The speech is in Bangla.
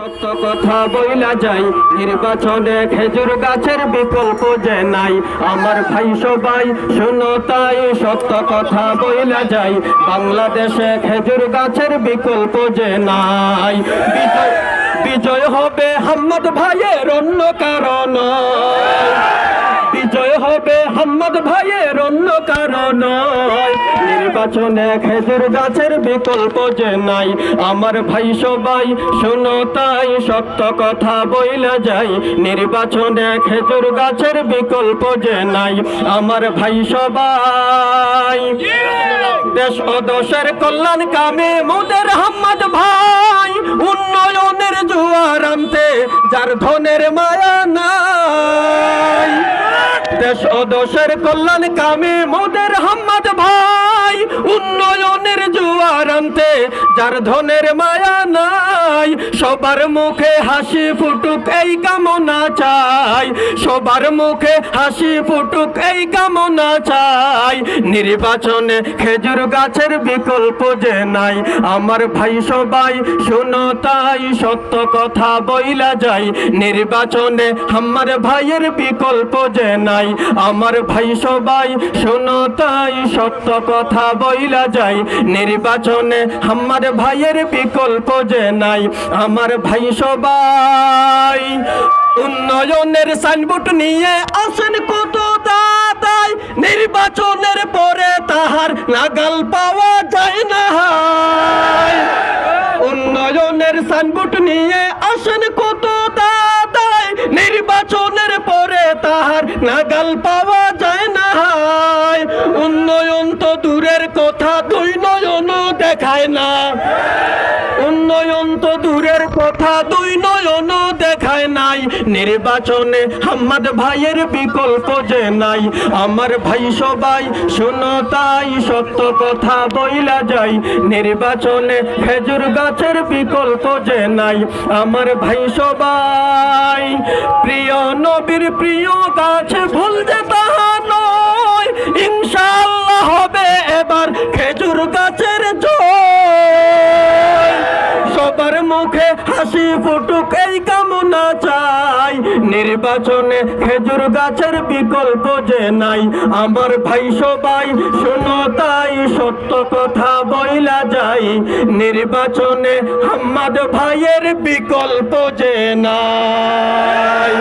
সত্য কথা বইলা যাই। নির্বাচনে খেজুর গাছের বিকল্প যে নাই। আমার ভাই সবাই শুনো তাই সত্য কথা বইলা যাই। বাংলাদেশে খেজুর গাছের বিকল্প যে নাই। বিজয় বিজয় হবে হাম্মদ ভাইয়ের অন্য কারণ। বিজয় হবে হাম্মদ ভাইয়ের অন্য কারণ। খেজুর গাছের বিকল্প যে নাই, আমার ভাই সবাই শোনো তাই, সত্য কথা বইলা যাই, নির্বাচনে খেজুর গাছের বিকল্প যে নাই, আমার ভাই সবাই। দেশ ও দশের কল্যাণ কামে মোদের হাম্মদ ভাই, উন্নয়নের জোয়ার আনতে যার ধনের মায়া নাই। দেশ ও দশের কল্যাণ কামে মোদের হাম্মদ ভাই আনতে যার ধনের মায়া নাই, সবার মুখে হাসি ফুটুক এই কামনা চাই। সবার মুখে হাসি ফুটুক এই কামনা চাই। নির্বাচনে খেজুর গাছের বিকল্প যে নাই, আমার ভাই সবাই শোনো তাই, সত্য কথা বইলা যাই। নির্বাচনে আমার ভাইয়ের বিকল্প যে নাই, আমার ভাই সবাই শোনো তাই, সত্য কথা বইলা যাই। নির্বাচনে আমার ভাইয়ের বিকল্প যে নাই, আমার ভাই সবাই উন্নয়নের সাইনবোর্ড নিয়ে আসেন কত দাদাই নির্বাচনের পরে তাহার নাগাল পাওয়া যায় না। উন্নয়নের সাইনবোর্ড নিয়ে আসেন কত দাদাই নির্বাচনের পরে তাহার নাগাল পাওয়া যায় না। উন্নয়ন তো দূরের কথা, দুই দেখায় না। উন্নয়ন তো দূরের কথা, দুই নয়ন দেখায় নাই। নির্বাচনে হাম্মাদ ভাইয়ের বিকল্প যে নাই। আমার ভাই সবাই শোনো তাই, সত্য কথা বইলা যাই। নির্বাচনে খেজুর গাছের বিকল্প যে নাই। আমার ভাই সবাই, প্রিয় নবীর প্রিয় গাছ ভুল মুখে হাসি ফুটুক, এই কামনা চাই। নির্বাচনে খেজুর গাছের বিকল্প যে নাই, আমার ভাই সবাই শোনো তাই, সত্য কথা বইলা যাই। নির্বাচনে হাম্মাদ ভাইয়ের বিকল্প যে নাই।